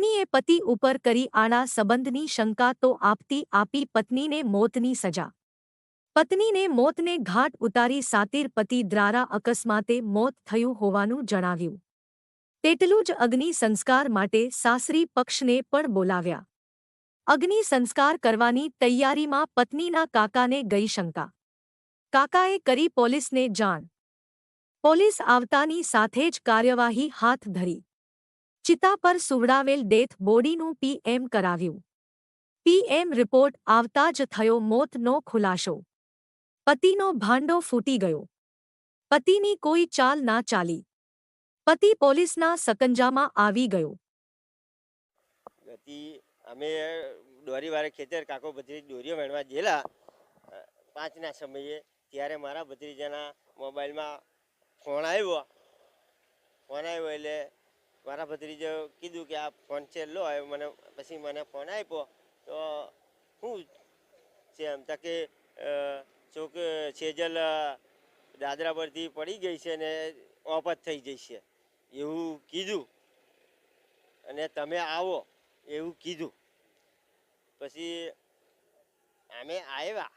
પતિ ઉપર કરી આણા સંબંધની શંકા તો આપતી આપી પત્નીને મોતની સજા પત્નીને મોતને ઘાટ ઉતારી સાતીર પતિ દ્વારા અકસ્માતે મોત થયું હોવાનું જણાવ્યું તેટલું જ અગ્નિ સંસ્કાર માટે સાસરી પક્ષને પણ બોલાવ્યા અગ્નિ સંસ્કાર કરવાની તૈયારીમાં પત્નીના કાકાને ગઈ શંકા કાકાએ કરી પોલીસને જાણ પોલીસ આવતાની સાથે જ કાર્યવાહી હાથ ધરી ચિતા પર સુવડાવેલ ડેથ બોડીનું પીએમ કરાવ્યું. પીએમ રિપોર્ટ આવતા જ થયો મોતનો ખુલાસો. પતિનો ભાંડો ફૂટી ગયો. પતિની કોઈ ચાલ ના ચાલી. પતિ પોલીસના સકંજામાં આવી ગયો. અમે દોરી વાળે ખેતર કાકો ભત્રીજ દોરીઓ વેણવા ગયેલા. પાંચના સમયે ત્યારે મારા ભત્રીજાના મોબાઈલમાં ફોન આવ્યો. ફોન આવ્યો એટલે મારા ભત્રીજો કીધું કે આ ફોન છે, લો મને પછી મને ફોન આપ્યો. તો શું છે એમ તા કે ચોક સેજલ દાદરા પરથી પડી ગઈ છે ને ઓપત થઈ જઈ છે. એવું કીધું. અને તમે આવો, એવું કીધું. પછી અમે આવ્યા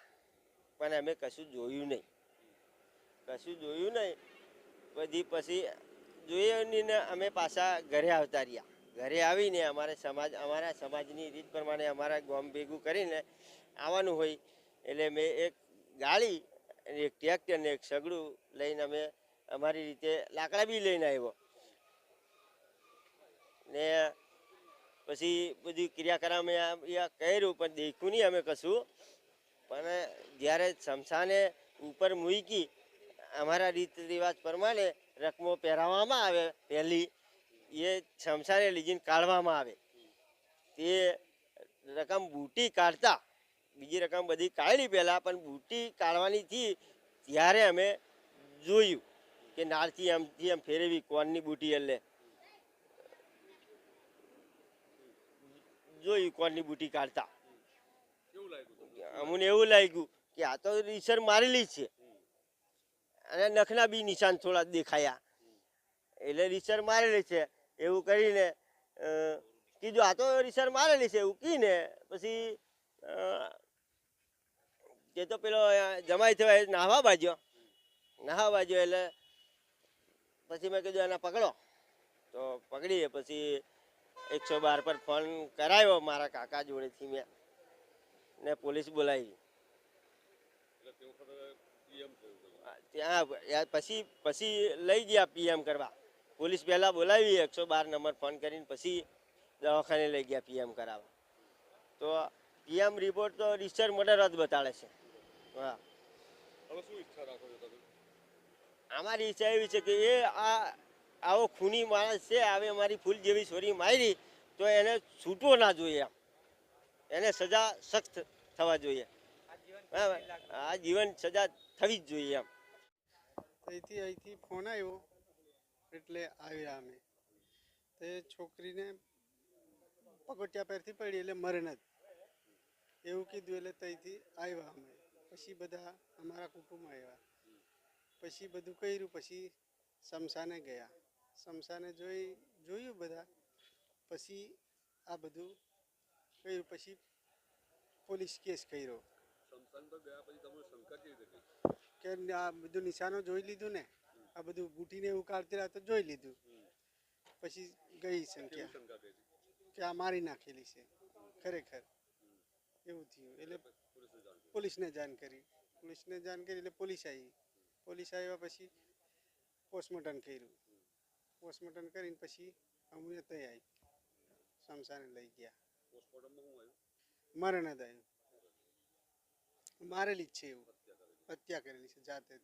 પણ અમે કશું જોયું નહીં. કશું જોયું નહીં. બધી પછી જોયું નહીં અમે પાછા ઘરે આવતા રહ્યા. ઘરે આવીને અમારે સમાજ, અમારા સમાજની રીત પ્રમાણે અમારા ગોમ ભેગું કરીને આવવાનું હોય. એટલે મેં એક ગાડી એક ટ્રેક્ટર ને એક સગડું લઈને અમે અમારી રીતે લાકડા બી લઈને આવ્યો. ને પછી બધી ક્રિયાકર્મ કર્યું, પણ દેખ્યું નહીં અમે કશું. પણ જ્યારે શમશાને ઉપર મૂકી, અમારા રીત રિવાજ પ્રમાણે રકમો પહેરાવવામાં આવે. પહેલી એ શમશાને લીજીને કાઢવામાં આવે. તે રકમ બૂટી કાઢતા, બીજી રકમ બધી કાઢી પહેલાં, પણ બૂટી કાઢવાની થી ત્યારે અમે જોયું કે નાળથી આમથી આમ ફેરવી કોણની બૂટી એટલે જોયું કોણની બુટી કાઢતા. અમને એવું લાગ્યું કે આ તો રીસર મારેલી છે. અને નખના બી નિશાન થોડા દેખાયા. એટલે રિસર મારેલી છે. એવું કરીને કીધું, આ તો રિસર મારેલી છે. એવું કીને પછી તે તો પેલો જમાઈ થયો નાહવા બાજ્યો. નાહવા બાજ્યો એટલે પછી મેં કીધું એને પકડો. તો પકડીએ. પછી એકસો બાર પર ફોન કરાવ્યો મારા કાકા જોડેથી મેં ને પોલીસ બોલાવી. ત્યાં પછી પછી લઈ ગયા પીએમ કરવા. પોલીસ પહેલાં બોલાવી એકસો બાર નંબર ફોન કરીને પછી દવાખાને લઈ ગયા પીએમ કરાવવા. તો પીએમ રિપોર્ટ તો રિસર મર્ડર જ બતાડે છે. હા. અમારી ઈચ્છા એવી છે કે એ આ આવો ખૂની માણસ છે આવે અમારી ફૂલ જેવી છોરી મારી તો એને છૂટવો ના જોઈએ એને સજા સખ્ત થવા જોઈએ? આ જીવન સજા થવી જ જોઈએ એમ. અહીંથી અહીંથી ફોન આવ્યો, એટલે આવ્યા અમે. તે છોકરીને પગોટિયા પેરથી પડી એટલે મરણ જ. એવું કીધું એટલે ત્યાંથી આવ્યા અમે. પછી બધા અમારા કુટુંબ આવ્યા. પછી બધું કર્યું, પછી શમશાને ગયા. શમશાને જોઈ, જોયું બધા. પછી આ બધું કર્યું, પછી પોલીસ કેસ કર્યો. કે આ બધું નિશાનો જોઈ લીધું ને આ બધું બુટીને એવું કાઢતી રહ્યા તો જોઈ લીધું. પછી ગઈ સંખ્યા. કે આ મારી નાખેલી છે. ખરેખર. એવું થયું. એટલે પોલીસને જાણ કરી. પોલીસને જાણ કરી એટલે પોલીસ આવી. પોલીસ આવ્યા પછી પોસ્ટમોર્ટમ કર્યું. પોસ્ટમોર્ટમ કરીને પછી અમને ત્યાં આવી શમશાને લઈ ગયા. મરણ જ આવ્યું. મારેલી જ છે એવું. હત્યા કરેલી છે જાતે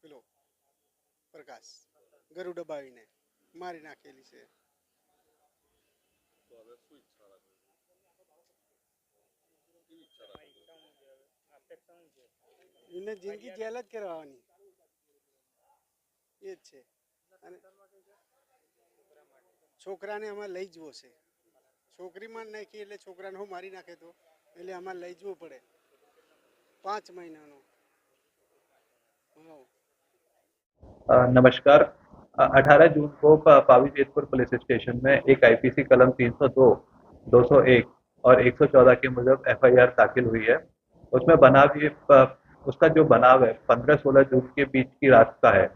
પેલો પ્રકાશ ગરુ દબાવીને મારી નાખેલી છે. એને જિંદગી જેલ જ કરવાની. એ જ છે. અને છોકરાને અમારે લઈ જવો છે. છોકરીમાં નાખી એટલે છોકરાને હું મારી નાખે તો? એટલે અમારે લઈ જવું પડે. પાંચ મહિનાનો. नमस्कार। 18 जून को पावी जेतपुर पुलिस स्टेशन में एक आईपीसी कलम 302, 201 और 114 के मुजब एफआईआर दाखिल हुई है। उसमें बनाव ये उसका जो बनाव है 15-16 जून के बीच की रात का है।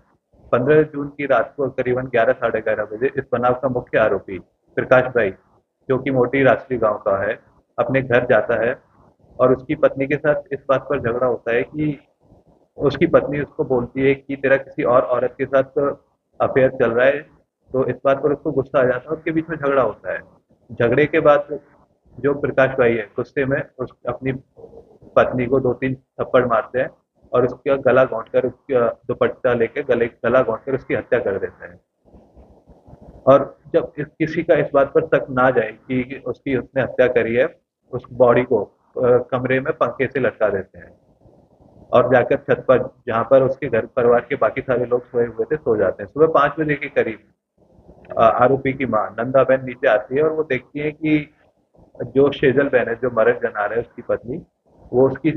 15 जून की रात को करीबन ग्यारह साढ़े ग्यारह बजे इस बनाव का मुख्य आरोपी प्रकाश भाई जो कि मोटी राष्ट्रीय गाँव का है अपने घर जाता है और उसकी पत्नी के साथ इस बात पर झगड़ा होता है कि उसकी पत्नी उसको बोलती है कि तेरा किसी और औरत के साथ अफेयर चल रहा है तो इस बात पर उसको गुस्सा आ जाता है उसके बीच में झगड़ा होता है। झगड़े के बाद जो प्रकाश भाई है गुस्से में उस अपनी पत्नी को दो तीन थप्पड़ मारते हैं और उसका गला घोंट कर उसका दुपट्टा लेके गले गला घोंट कर उसकी हत्या कर देते हैं। और जब इस, किसी का इस बात पर शक ना जाए कि उसकी उसने हत्या करी है उस बॉडी को कमरे में पंखे से लटका देते हैं। और जाकर छत पर, जहाँ पर उसके घर परिवार के बाकी सारे लोग सोए हुए थे, सो जाते हैं। सुबह पाँच बजे के करीब आरोपी की माँ नंदा बहन नीचे आती है और वो देखती है कि जो शेजल बहन है, जो मरद जनार है उसकी पत्नी, वो उसकी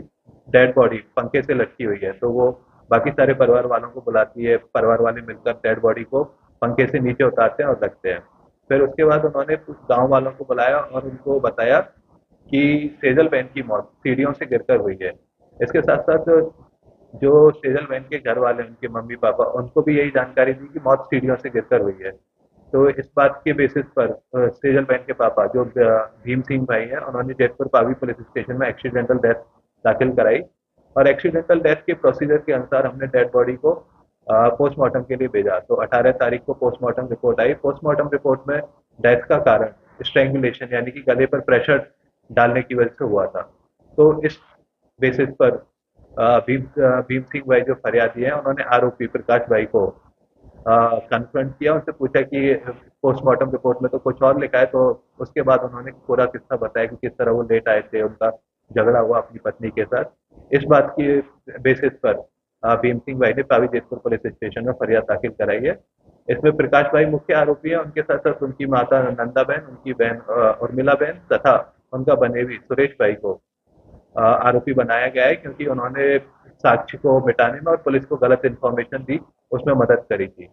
डेड बॉडी पंखे से लटकी हुई है। तो वो बाकी सारे परिवार वालों को बुलाती है, परिवार वाले मिलकर डेड बॉडी को पंखे से नीचे उतारते हैं और रखते हैं। फिर उसके बाद उन्होंने गाँव वालों को बुलाया और उनको बताया कि सेजल बहन की मौत, सीढ़ियों से गिरकर हुई है। इसके साथ साथ जो सेजल बहन के घर वाले उनके मम्मी पापा, उनको भी यही जानकारी दी कि मौत सीढ़ियों से गिरकर हुई है। तो इस बात के बेसिस पर सेजल बहन के पापा, जो भीम सिंह भाई हैं, उन्होंने जयपुर पावी पुलिस स्टेशन में एक्सीडेंटल डेथ दाखिल कराई और एक्सीडेंटल डेथ के प्रोसीजर के अनुसार हमने डेड बॉडी को पोस्टमार्टम के लिए भेजा। तो 18 तारीख को पोस्टमार्टम रिपोर्ट आई। पोस्टमार्टम रिपोर्ट में डेथ का कारण स्ट्रेंगुलेशन यानी कि गले पर प्रेशर डालने की वजह से हुआ था। तो इस बेसिस पर भीम भीम सिंह भाई जो फरियादी हैं, उन्होंने आरोपी प्रकाश भाई को कन्फ्रंट किया। उनसे पूछा कि पोस्टमार्टम रिपोर्ट में तो कुछ और लिखा है तो उसके बाद उन्होंने पूरा किस्सा बताया कि किस तरह वो लेट आए थे, उनका झगड़ा हुआ अपनी पत्नी के साथ। इस बात की बेसिस पर भीम सिंह भाई ने पावी जेतपुर पुलिस स्टेशन में फरियाद दाखिल कराई है। इसमें प्रकाश भाई मुख्य आरोपी है, उनके साथ साथ उनकी माता नंदा बहन, उनकी बहन उर्मिला बहन तथा उनका बनेवी सुरेश भाई को आरोपी बनाया गया है क्योंकि उन्होंने साक्षी को मिटाने में और पुलिस को गलत इन्फॉर्मेशन दी, उसमें मदद करी थी।